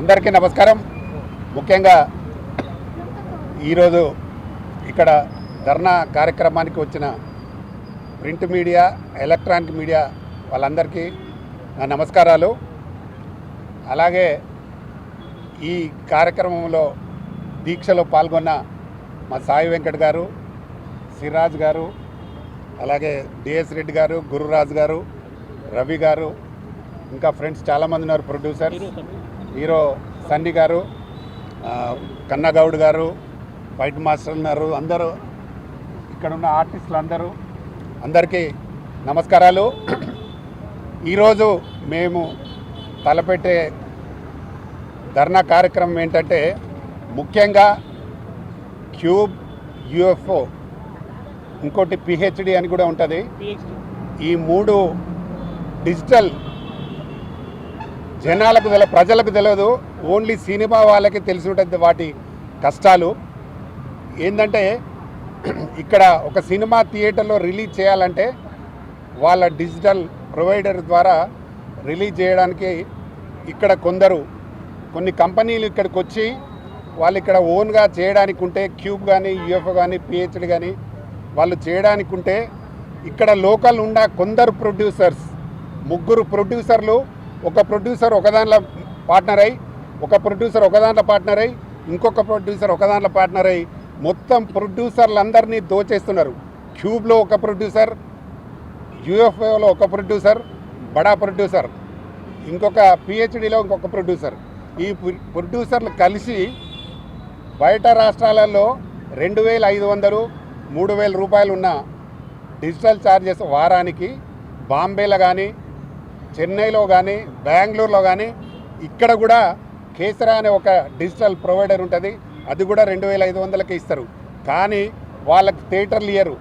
అందరికీ నమస్కారం. ముఖ్యంగా ఈరోజు ఇక్కడ ధర్నా కార్యక్రమానికి వచ్చిన ప్రింట్ మీడియా ఎలక్ట్రానిక్ మీడియా వాళ్ళందరికీ నా నమస్కారాలు. అలాగే ఈ కార్యక్రమంలో దీక్షలో పాల్గొన్న మా సాయి వెంకట్ గారు సిరాజ్ గారు అలాగే డిఎస్ రెడ్డి గారు గురురాజ్ గారు రవి గారు ఇంకా ఫ్రెండ్స్ చాలామంది ఉన్నారు ప్రొడ్యూసర్స్. హీరో సన్నీ గారు కన్నగౌడ్ గారు ఫైట్ మాస్టర్ ఉన్నారు అందరూ ఇక్కడ ఉన్న ఆర్టిస్టులు అందరూ అందరికీ నమస్కారాలు. ఈరోజు మేము తలపెట్టే ధర్నా కార్యక్రమం ఏంటంటే ముఖ్యంగా క్యూబ్ యుఎఫ్ఓ ఇంకోటి పిహెచ్డి అని కూడా ఉంటుంది. ఈ మూడు డిజిటల్ జనాలకు తెల ప్రజలకు తెలియదు ఓన్లీ సినిమా వాళ్ళకి తెలిసి ఉంటుంది వాటి కష్టాలు. ఏంటంటే ఇక్కడ ఒక సినిమా థియేటర్లో రిలీజ్ చేయాలంటే వాళ్ళ డిజిటల్ ప్రొవైడర్ ద్వారా రిలీజ్ చేయడానికి ఇక్కడ కొందరు కొన్ని కంపెనీలు ఇక్కడికి వచ్చి వాళ్ళు ఇక్కడ ఓన్గా చేయడానికి ఉంటే క్యూబ్ కానీ యూఎఫ్ఓ కానీ పిహెచ్డి కానీ వాళ్ళు చేయడానికి ఉంటే ఇక్కడ లోకల్ ఉన్న కొందరు ప్రొడ్యూసర్స్ ముగ్గురు ప్రొడ్యూసర్లు ఒక ప్రొడ్యూసర్ ఒకదాంట్లో పార్ట్నర్ అయి ఒక ప్రొడ్యూసర్ ఒకదాంట్లో పార్ట్నర్ అయి ఇంకొక ప్రొడ్యూసర్ ఒకదాంట్లో పార్ట్నర్ అయి మొత్తం ప్రొడ్యూసర్లందరినీ దోచేస్తున్నారు. క్యూబ్లో ఒక ప్రొడ్యూసర్ యూఎఫ్ఓలో ఒక ప్రొడ్యూసర్ బడా ప్రొడ్యూసర్ ఇంకొక పిహెచ్డిలో ఇంకొక ప్రొడ్యూసర్ ఈ ప్రొడ్యూసర్లు కలిసి బయట రాష్ట్రాలలో రెండు వేల ఐదు వందలు మూడు వేల రూపాయలు ఉన్న డిజిటల్ ఛార్జెస్ వారానికి బాంబేలో కానీ చెన్నైలో కానీ బెంగళూరులో కానీ ఇక్కడ కూడా కేసరా అనే ఒక డిజిటల్ ప్రొవైడర్ ఉంటుంది. అది కూడా రెండు వేల ఐదు వందలకి ఇస్తారు. కానీ వాళ్ళకి థియేటర్లు ఇయ్యరు.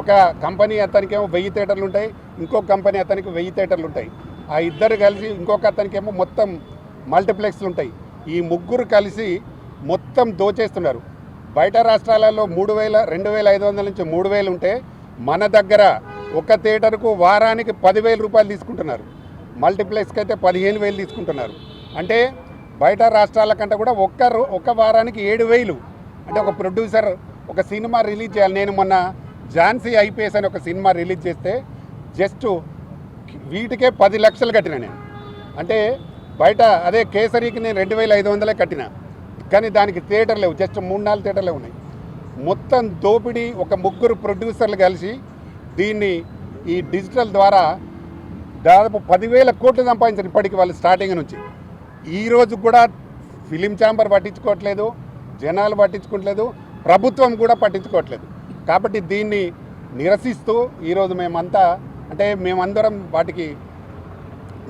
ఒక కంపెనీ అతనికేమో వెయ్యి థియేటర్లు ఉంటాయి ఇంకొక కంపెనీ అతనికి వెయ్యి థియేటర్లు ఉంటాయి. ఆ ఇద్దరు కలిసి ఇంకొక అతనికేమో మొత్తం మల్టీప్లెక్స్లు ఉంటాయి. ఈ ముగ్గురు కలిసి మొత్తం దోచేస్తున్నారు. బయట రాష్ట్రాలలో మూడు వేల రెండు వేల ఐదు వందల నుంచి మూడు వేలు ఉంటే మన దగ్గర ఒక థియేటర్కు వారానికి పదివేల రూపాయలు తీసుకుంటున్నారు. మల్టీప్లెక్స్కి అయితే పదిహేను వేలు తీసుకుంటున్నారు. అంటే బయట రాష్ట్రాల కంటే కూడా ఒక్క ఒక ఒక్క వారానికి ఏడు వేలు. అంటే ఒక ప్రొడ్యూసర్ ఒక సినిమా రిలీజ్ చేయాలి. నేను మొన్న ఝాన్సీ ఐపీఎస్ అని ఒక సినిమా రిలీజ్ చేస్తే జస్ట్ వీటికే పది లక్షలు కట్టిన నేను. అంటే బయట అదే కేసరికి నేను రెండు వేల ఐదు వందలే కట్టిన. కానీ దానికి థియేటర్ లేవు. జస్ట్ మూడు నాలుగు థియేటర్లే ఉన్నాయి. మొత్తం దోపిడీ ఒక ముగ్గురు ప్రొడ్యూసర్లు కలిసి దీన్ని ఈ డిజిటల్ ద్వారా దాదాపు పదివేల కోట్లు సంపాదించారు ఇప్పటికి వాళ్ళు స్టార్టింగ్ నుంచి. ఈరోజు కూడా ఫిలిం ఛాంబర్ పట్టించుకోవట్లేదు జనాలు పట్టించుకోవట్లేదు ప్రభుత్వం కూడా పట్టించుకోవట్లేదు. కాబట్టి దీన్ని నిరసిస్తూ ఈరోజు మేమంతా అంటే మేమందరం వాటికి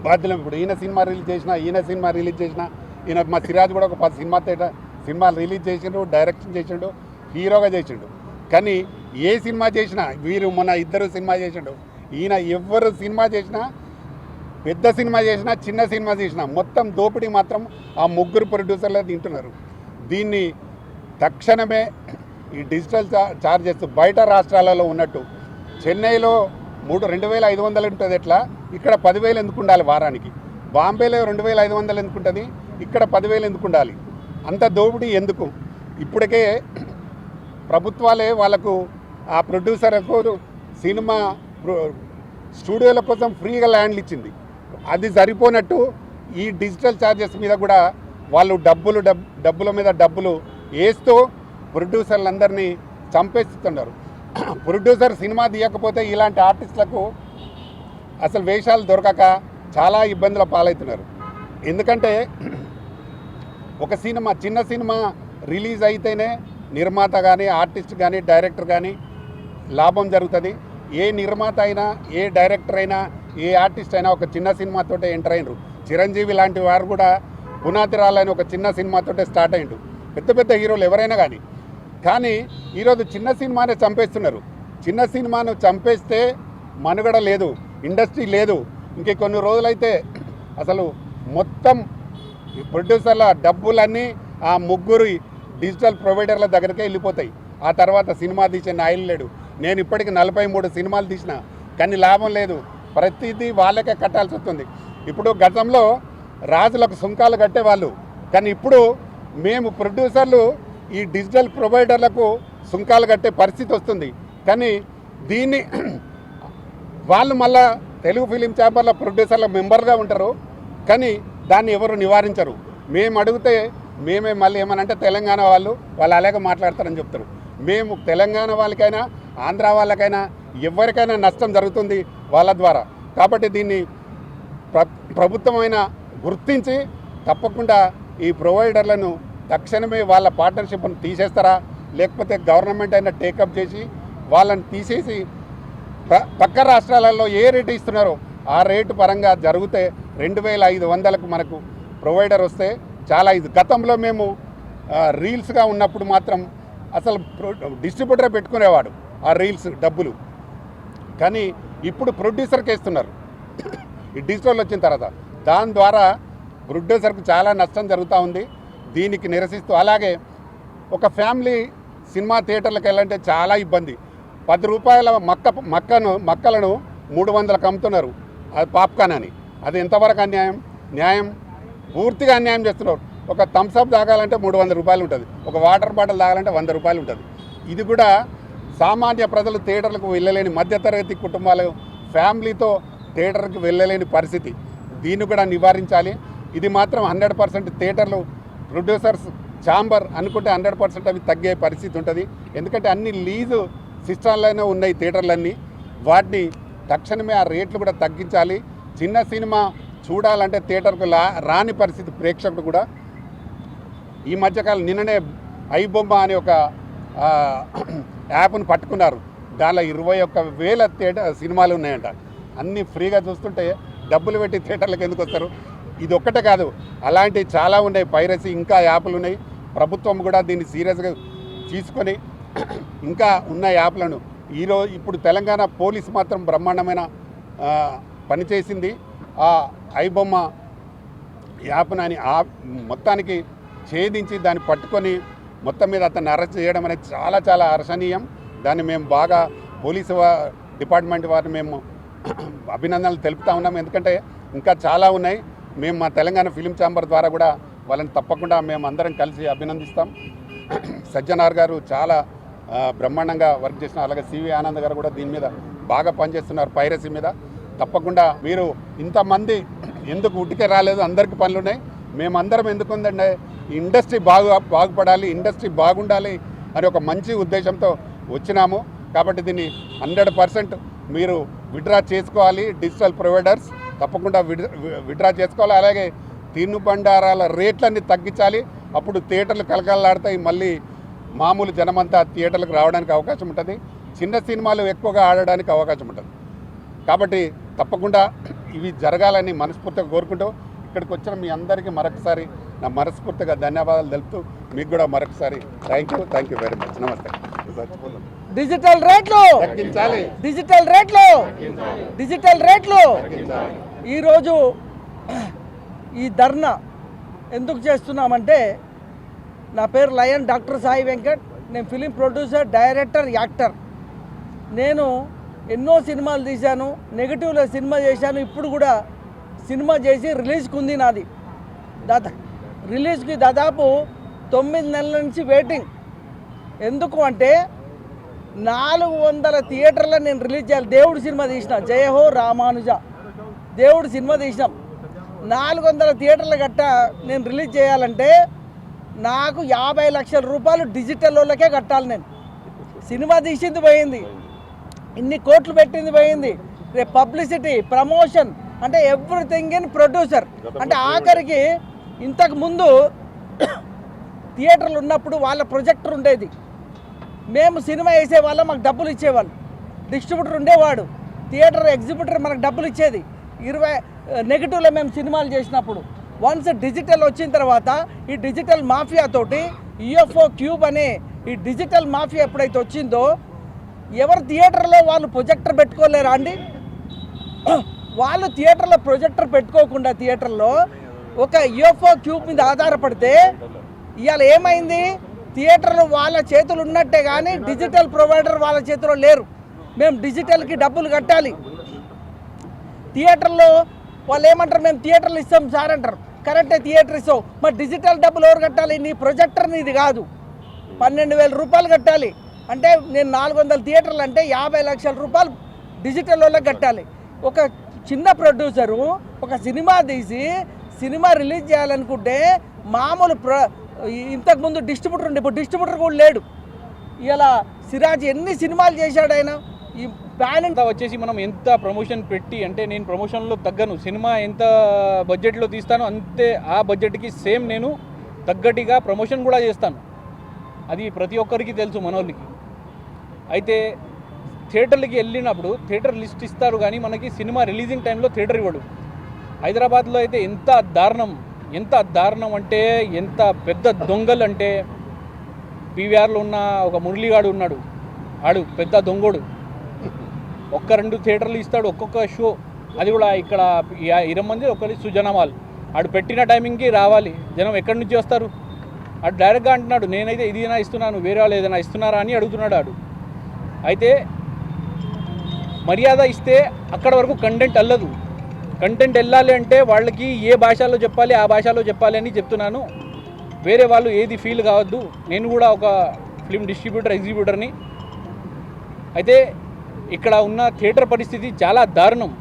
బాధ్యులం. ఇప్పుడు ఈయన సినిమా రిలీజ్ చేసిన ఈయన సినిమా రిలీజ్ చేసిన ఈయన మా సిరాజ్ కూడా ఒక పది సినిమా థియేటర్ సినిమా రిలీజ్ చేసిండు డైరెక్షన్ చేసిండు హీరోగా చేసిండు. కానీ ఏ సినిమా చేసినా వీరు మొన్న ఇద్దరు సినిమా చేసిండు ఈయన ఎవ్వరు సినిమా చేసినా పెద్ద సినిమా చేసినా చిన్న సినిమా చేసినా మొత్తం దోపిడీ మాత్రం ఆ ముగ్గురు ప్రొడ్యూసర్లే తింటున్నారు. దీన్ని తక్షణమే ఈ డిజిటల్ ఛార్జెస్ చార్జెస్ బయట రాష్ట్రాలలో ఉన్నట్టు చెన్నైలో మూడు రెండు వేల ఐదు వందలు ఉంటుంది ఎట్లా? ఇక్కడ పదివేలు ఎందుకు ఉండాలి వారానికి? బాంబేలో రెండు వేల ఐదు వందలు ఎందుకు ఉంటుంది? ఇక్కడ పదివేలు ఎందుకు ఉండాలి? అంత దోపిడీ ఎందుకు? ఇప్పటికే ప్రభుత్వాలే వాళ్ళకు ఆ ప్రొడ్యూసర్లకు సినిమా స్టూడియోల కోసం ఫ్రీగా ల్యాండ్లు ఇచ్చింది. అది సరిపోనట్టు ఈ డిజిటల్ ఛార్జెస్ మీద కూడా వాళ్ళు డబ్బులు డబ్ డబ్బుల మీద డబ్బులు వేస్తూ ప్రొడ్యూసర్లందరినీ చంపేస్తున్నారు. ప్రొడ్యూసర్ సినిమా తీయకపోతే ఇలాంటి ఆర్టిస్టులకు అసలు వేషాలు దొరకక చాలా ఇబ్బందుల పాలవుతున్నారు. ఎందుకంటే ఒక సినిమా చిన్న సినిమా రిలీజ్ అయితేనే నిర్మాత కానీ ఆర్టిస్ట్ కానీ డైరెక్టర్ కానీ లాభం జరుగుతుంది. ఏ నిర్మాత అయినా ఏ డైరెక్టర్ అయినా ఏ ఆర్టిస్ట్ అయినా ఒక చిన్న సినిమాతోటే ఎంటర్ అయినరు. చిరంజీవి లాంటి వారు కూడా పునాది రాలని ఒక చిన్న సినిమాతోటే స్టార్ట్ అయిండు పెద్ద పెద్ద హీరోలు ఎవరైనా కానీ కానీ ఈరోజు చిన్న సినిమానే చంపేస్తున్నారు. చిన్న సినిమాను చంపేస్తే మనుగడ లేదు ఇండస్ట్రీ లేదు. ఇంకే కొన్ని రోజులైతే అసలు మొత్తం ఈ ప్రొడ్యూసర్ల డబ్బులన్నీ ఆ ముగ్గురు డిజిటల్ ప్రొవైడర్ల దగ్గరికే వెళ్ళిపోతాయి. ఆ తర్వాత సినిమా తీసే నాయలు లేడు. నేను ఇప్పటికి నలభై మూడు సినిమాలు తీసిన కానీ లాభం లేదు. ప్రతిదీ వాళ్ళకే కట్టాల్సి వస్తుంది. ఇప్పుడు గతంలో రాజులకు సుంకాలు కట్టేవాళ్ళు కానీ ఇప్పుడు మేము ప్రొడ్యూసర్లు ఈ డిజిటల్ ప్రొవైడర్లకు సుంకాలు కట్టే పరిస్థితి వస్తుంది. కానీ దీన్ని వాళ్ళు మళ్ళా తెలుగు ఫిలిం ఛాంబర్ల ప్రొడ్యూసర్ల మెంబర్గా ఉంటారు కానీ దాన్ని ఎవరు నివారించరు. మేము అడిగితే మేమే మళ్ళీ ఏమనంటే తెలంగాణ వాళ్ళు వాళ్ళు అలాగే మాట్లాడతారని చెప్తారు. మేము తెలంగాణ వాళ్ళకైనా ఆంధ్ర వాళ్ళకైనా ఎవరికైనా నష్టం జరుగుతుంది వాళ్ళ ద్వారా. కాబట్టి దీన్ని ప్ర ప్రభుత్వమైన గుర్తించి తప్పకుండా ఈ ప్రొవైడర్లను తక్షణమే వాళ్ళ పార్ట్నర్షిప్ను తీసేస్తారా? లేకపోతే గవర్నమెంట్ అయినా టేకప్ చేసి వాళ్ళని తీసేసి పక్క రాష్ట్రాలలో ఏ రేటు ఇస్తున్నారో ఆ రేటు పరంగా జరిగితే రెండు వేల ఐదు వందలకు మనకు ప్రొవైడర్ వస్తే చాలా ఇది. గతంలో మేము రీల్స్గా ఉన్నప్పుడు మాత్రం అసలు డిస్ట్రిబ్యూటర్ పెట్టుకునేవాడు. ఆ రీల్స్ డబ్బులు. కానీ ఇప్పుడు ప్రొడ్యూసర్కి ఇస్తున్నారు ఈ డిజిటల్ వచ్చిన తర్వాత. దాని ద్వారా ప్రొడ్యూసర్కి చాలా నష్టం జరుగుతూ ఉంది. దీనికి నిరసిస్తూ అలాగే ఒక ఫ్యామిలీ సినిమా థియేటర్లకు వెళ్ళాలంటే చాలా ఇబ్బంది. పది రూపాయల మక్క మక్కను మక్కలను మూడు వందలకు అమ్ముతున్నారు. అది పాప్కార్న్ అని. అది ఎంతవరకు అన్యాయం? న్యాయం? పూర్తిగా అన్యాయం చేస్తున్నారు. ఒక థమ్స్అప్ తాగాలంటే మూడు వందల రూపాయలు ఉంటుంది. ఒక వాటర్ బాటిల్ తాగాలంటే వంద రూపాయలు ఉంటుంది. ఇది కూడా సామాన్య ప్రజలు థియేటర్లకు వెళ్ళలేని మధ్యతరగతి కుటుంబాలు ఫ్యామిలీతో థియేటర్కి వెళ్ళలేని పరిస్థితి. దీన్ని కూడా నివారించాలి. ఇది మాత్రం హండ్రెడ్ పర్సెంట్ థియేటర్లు ప్రొడ్యూసర్స్ ఛాంబర్ అనుకుంటే హండ్రెడ్ పర్సెంట్ అవి తగ్గే పరిస్థితి ఉంటుంది. ఎందుకంటే అన్ని లీజు సిస్టాల్లోనే ఉన్నాయి థియేటర్లన్నీ. వాటిని తక్షణమే ఆ రేట్లు కూడా తగ్గించాలి. చిన్న సినిమా చూడాలంటే థియేటర్కు రాని పరిస్థితి ప్రేక్షకుడు కూడా. ఈ మధ్యకాలం నిన్ననే ఐబొమ్మ అనే ఒక యాప్ను పట్టుకున్నారు. దానిలో ఇరవై ఒక్క వేల థియేటర్ సినిమాలు ఉన్నాయంట. అన్నీ ఫ్రీగా చూస్తుంటే డబ్బులు పెట్టి థియేటర్లకు ఎందుకు వస్తారు? ఇది ఒక్కటే కాదు. అలాంటివి చాలా ఉన్నాయి. పైరసీ ఇంకా యాప్లు ఉన్నాయి. ప్రభుత్వం కూడా దీన్ని సీరియస్గా తీసుకొని ఇంకా ఉన్న యాప్లను ఈరోజు ఇప్పుడు తెలంగాణ పోలీస్ మాత్రం బ్రహ్మాండమైన పనిచేసింది ఆ ఐబొమ్మ యాప్నని ఆ మొత్తానికి ఛేదించి దాన్ని పట్టుకొని మొత్తం మీద అతన్ని అరెస్ట్ చేయడం అనేది చాలా చాలా హర్షణీయం. దాన్ని మేము బాగా పోలీసు డిపార్ట్మెంట్ వారిని మేము అభినందనలు తెలుపుతా ఉన్నాం. ఎందుకంటే ఇంకా చాలా ఉన్నాయి. మేము మా తెలంగాణ ఫిలిం ఛాంబర్ ద్వారా కూడా వాళ్ళని తప్పకుండా మేము అందరం కలిసి అభినందిస్తాం. సజ్జనార్ గారు చాలా బ్రహ్మాండంగా వర్క్ చేసిన అలాగే సివి ఆనంద్ గారు కూడా దీని మీద బాగా పనిచేస్తున్నారు పైరసీ మీద. తప్పకుండా మీరు ఇంతమంది ఎందుకు ఉట్టికే రాలేదు? అందరికీ పనులు ఉన్నాయి మేమందరం ఎందుకు ఉందంటే ఇండస్ట్రీ బాగు బాగుపడాలి ఇండస్ట్రీ బాగుండాలి అని ఒక మంచి ఉద్దేశంతో వచ్చినాము. కాబట్టి దీన్ని హండ్రెడ్ పర్సెంట్ మీరు విడ్రా చేసుకోవాలి డిజిటల్ ప్రొవైడర్స్. తప్పకుండా విడ్ విడ్రా చేసుకోవాలి. అలాగే తినుబండారాల రేట్లన్నీ తగ్గించాలి. అప్పుడు థియేటర్లు కలకలలాడతాయి మళ్ళీ మామూలు జనమంతా థియేటర్లకు రావడానికి అవకాశం ఉంటుంది. చిన్న సినిమాలు ఎక్కువగా ఆడడానికి అవకాశం ఉంటుంది. కాబట్టి తప్పకుండా ఇవి జరగాలని మనస్ఫూర్తిగా కోరుకుంటూ ఇక్కడికి వచ్చిన మీ అందరికీ మరొకసారి నా మనస్ఫూర్తిగా ధన్యవాదాలు తెలుపుతూ మీకు కూడా మరొకసారి thank you thank you very much నమస్తే. డిజిటల్ రేట్లు. డిజిటల్ రేట్లు. డిజిటల్ రేట్లు. ఈరోజు ఈ ధర్నా ఎందుకు చేస్తున్నామంటే నా పేరు లయన్ డాక్టర్ సాయి వెంకట్. నేను ఫిలిం ప్రొడ్యూసర్ డైరెక్టర్ యాక్టర్ నేను ఎన్నో సినిమాలు తీశాను నెగిటివ్లో సినిమా చేశాను. ఇప్పుడు కూడా సినిమా చేసి రిలీజ్కి ఉంది నాది. దాదా రిలీజ్కి దాదాపు తొమ్మిది నెలల నుంచి వెయిటింగ్ ఎందుకు అంటే నాలుగు వందల థియేటర్లో నేను రిలీజ్ చేయాలి. దేవుడు సినిమా తీసిన జయహో రామానుజ. దేవుడు సినిమా తీసినాం. నాలుగు వందల థియేటర్ల గట్ట నేను రిలీజ్ చేయాలంటే నాకు యాభై లక్షల రూపాయలు డిజిటల్ వాళ్ళకే కట్టాలి నేను. సినిమా తీసింది పోయింది. ఇన్ని కోట్లు పెట్టింది పోయింది. రేపు పబ్లిసిటీ ప్రమోషన్ అంటే ఎవ్రీథింగ్ ఇన్ ప్రొడ్యూసర్ అంటే ఆఖరికి ఇంతకు ముందు థియేటర్లు ఉన్నప్పుడు వాళ్ళ ప్రొజెక్టర్ ఉండేది. మేము సినిమా వేసే వాళ్ళం మాకు డబ్బులు ఇచ్చేవాళ్ళు. డిస్ట్రిబ్యూటర్ ఉండేవాడు. థియేటర్ ఎగ్జిబిటర్ మనకు డబ్బులు ఇచ్చేది. ఇరవై నెగిటివ్లో మేము సినిమాలు చేసినప్పుడు. వన్స్ డిజిటల్ వచ్చిన తర్వాత ఈ డిజిటల్ మాఫియా తోటి యుఎఫ్ఓ క్యూబ్ అనే ఈ డిజిటల్ మాఫియా ఎప్పుడైతే వచ్చిందో ఎవరు థియేటర్లో వాళ్ళు ప్రొజెక్టర్ పెట్టుకోలేరా అండి? వాళ్ళు థియేటర్లో ప్రొజెక్టర్ పెట్టుకోకుండా థియేటర్లో ఒక యూఎఫ్ఓ క్యూబ్ మీద ఆధారపడితే ఇవాళ ఏమైంది? థియేటర్లు వాళ్ళ చేతులు ఉన్నట్టే కానీ డిజిటల్ ప్రొవైడర్ వాళ్ళ చేతిలో లేరు. మేము డిజిటల్కి డబ్బులు కట్టాలి. థియేటర్లో వాళ్ళు ఏమంటారు? మేము థియేటర్లు ఇస్తాం సార్ అంటారు. కరెక్టే థియేటర్ ఇస్తాం మరి డిజిటల్ డబ్బులు ఎవరు కట్టాలి? నీ ప్రొజెక్టర్ నీది కాదు. పన్నెండు వేల రూపాయలు కట్టాలి. అంటే నేను నాలుగు వందల థియేటర్లు అంటే యాభై లక్షల రూపాయలు డిజిటల్ వాళ్ళకి కట్టాలి. ఒక చిన్న ప్రొడ్యూసరు ఒక సినిమా తీసి సినిమా రిలీజ్ చేయాలనుకుంటే మామూలు ప్ర ఇంతకుముందు డిస్ట్రిబ్యూటర్ ఉండే ఇప్పుడు డిస్ట్రిబ్యూటర్ కూడా లేడు. ఇలా సిరాజ్ ఎన్ని సినిమాలు చేశాడు ఆయన? ఈ ప్యాన్ వచ్చేసి మనం ఎంత ప్రమోషన్ పెట్టి అంటే నేను ప్రమోషన్లో తగ్గను సినిమా ఎంత బడ్జెట్లో తీస్తానో అంతే ఆ బడ్జెట్కి సేమ్ నేను తగ్గట్టుగా ప్రమోషన్ కూడా చేస్తాను. అది ప్రతి ఒక్కరికి తెలుసు మనోళ్ళకి. అయితే థియేటర్లకి వెళ్ళినప్పుడు థియేటర్ లిస్ట్ ఇస్తారు కానీ మనకి సినిమా రిలీజింగ్ టైంలో థియేటర్ ఇవ్వడు. హైదరాబాద్లో అయితే ఎంత దారుణం ఎంత దారుణం అంటే ఎంత పెద్ద దొంగలు అంటే పీవీఆర్లో ఉన్న ఒక మురళిగాడు ఉన్నాడు. ఆడు పెద్ద దొంగోడు. ఒక్క రెండు థియేటర్లు ఇస్తాడు ఒక్కొక్క షో. అది కూడా ఇక్కడ ఇరవై మంది ఒకరి సుజనమాల్. ఆడు పెట్టిన టైమింగ్కి రావాలి. జనం ఎక్కడి నుంచి వస్తారు? ఆడు డైరెక్ట్గా అంటున్నాడు నేనైతే ఇదినా ఇస్తున్నాను వేరే వాళ్ళు ఏదైనా ఇస్తున్నారా అని అడుగుతున్నాడు ఆడు. అయితే మర్యాద ఇస్తే అక్కడ వరకు కంటెంట్ అల్లదు. కంటెంట్ వెళ్ళాలి అంటే వాళ్ళకి ఏ భాషలో చెప్పాలి ఆ భాషలో చెప్పాలి అని చెప్తున్నాను. వేరే వాళ్ళు ఏది ఫీల్ కావద్దు. నేను కూడా ఒక ఫిల్మ్ డిస్ట్రిబ్యూటర్ ఎగ్జిబ్యూటర్ని అయితే ఇక్కడ ఉన్న థియేటర్ పరిస్థితి చాలా దారుణం.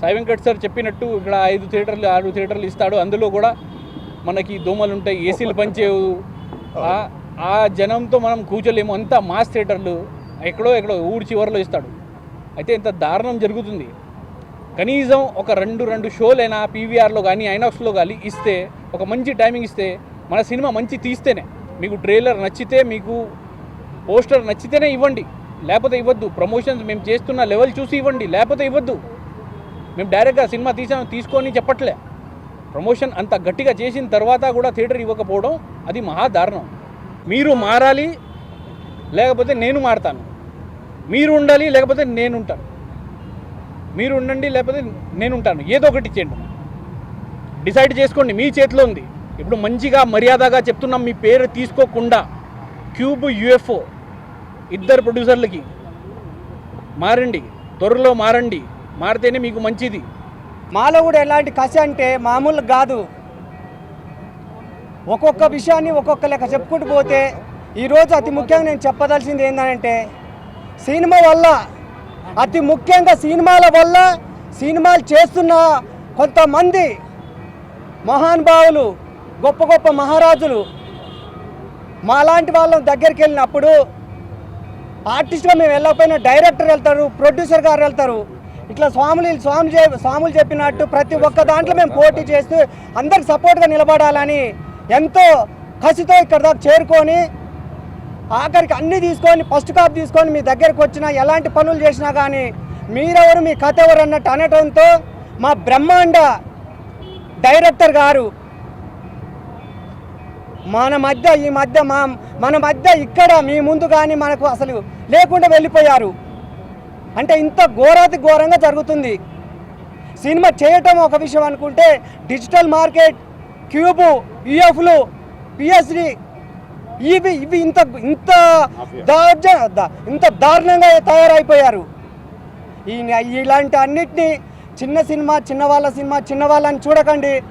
సాయి వెంకట్ సార్ చెప్పినట్టు ఇక్కడ ఐదు థియేటర్లు ఆరు థియేటర్లు ఇస్తాడు. అందులో కూడా మనకి దోమలు ఉంటాయి ఏసీలు పనిచేయవు. ఆ- జనంతో మనం కూర్చోలేము. అంతా మాస్ థియేటర్లు. ఎక్కడో ఎక్కడో ఊరి చివరిలో ఇస్తాడు. అయితే ఇంత దారుణం జరుగుతుంది. కనీసం ఒక రెండు రెండు షోలైనా పీవీఆర్లో కానీ ఐనాక్స్లో కానీ ఇస్తే ఒక మంచి టైమింగ్ ఇస్తే మన సినిమా మంచి తీస్తేనే మీకు ట్రైలర్ నచ్చితే మీకు పోస్టర్ నచ్చితేనే ఇవ్వండి. లేకపోతే ఇవ్వద్దు. ప్రమోషన్స్ మేము చేస్తున్న లెవెల్ చూసి ఇవ్వండి. లేకపోతే ఇవ్వద్దు. మేము డైరెక్ట్గా సినిమా తీసాం తీసుకొని చెప్పట్లే. ప్రమోషన్ అంత గట్టిగా చేసిన తర్వాత కూడా థియేటర్ ఇవ్వకపోవడం అది మహా దారుణం. మీరు మారాలి లేకపోతే నేను మారతాను. మీరు ఉండాలి లేకపోతే నేను ఉంటాను మీరు ఉండండి లేకపోతే నేను ఉంటాను ఏదో ఒకటి చేయండి. డిసైడ్ చేసుకోండి మీ చేతిలో ఉంది. ఇప్పుడు మంచిగా మర్యాదగా చెప్తున్నాం మీ పేరు తీసుకోకుండా క్యూబ్ యుఎఫ్ఓ ఇద్దరు ప్రొడ్యూసర్లకి మారండి. త్వరలో మారండి. మారితేనే మీకు మంచిది. మాలో కూడా ఎలాంటి కసి అంటే మామూలు కాదు. ఒక్కొక్క విషయాన్ని ఒక్కొక్క లెక్క చెప్పుకుంటూ పోతే ఈరోజు అతి ముఖ్యంగా నేను చెప్పదలసింది ఏంటంటే సినిమా వల్ల అతి ముఖ్యంగా సినిమాల వల్ల సినిమాలు చేస్తున్న కొంతమంది మహానుభావులు గొప్ప గొప్ప మహారాజులు మాలాంటి వాళ్ళ దగ్గరికి వెళ్ళినప్పుడు ఆర్టిస్ట్గా మేము వెళ్ళకపోయినా డైరెక్టర్ వెళ్తారు ప్రొడ్యూసర్ గారు వెళ్తారు. ఇట్లా స్వాములు స్వామి స్వాములు చెప్పినట్టు ప్రతి ఒక్క దాంట్లో మేము పోటీ చేస్తూ అందరికి సపోర్ట్గా నిలబడాలని ఎంతో కసితో ఇక్కడ దాకా చేరుకొని ఆఖరికి అన్నీ తీసుకొని ఫస్ట్ కాప్ తీసుకొని మీ దగ్గరకు వచ్చినా ఎలాంటి పనులు చేసినా కానీ మీరెవరు మీ కథ ఎవరు అన్నట్టు అనటంతో మా బ్రహ్మాండ డైరెక్టర్ గారు మన మధ్య ఈ మధ్య మా మన మధ్య ఇక్కడ మీ ముందు కానీ మనకు అసలు లేకుండా వెళ్ళిపోయారు. అంటే ఇంత ఘోరాతి ఘోరంగా జరుగుతుంది. సినిమా చేయటం ఒక విషయం అనుకుంటే డిజిటల్ మార్కెట్ క్యూబు యుఎఫ్లు పిఎస్డి ఇవి ఇవి ఇంత ఇంత దార్జ ఇంత దారుణంగా తయారైపోయారు. ఈ ఇలాంటి అన్నిటినీ చిన్న సినిమా చిన్న వాళ్ళ సినిమా చిన్న వాళ్ళని చూడకండి.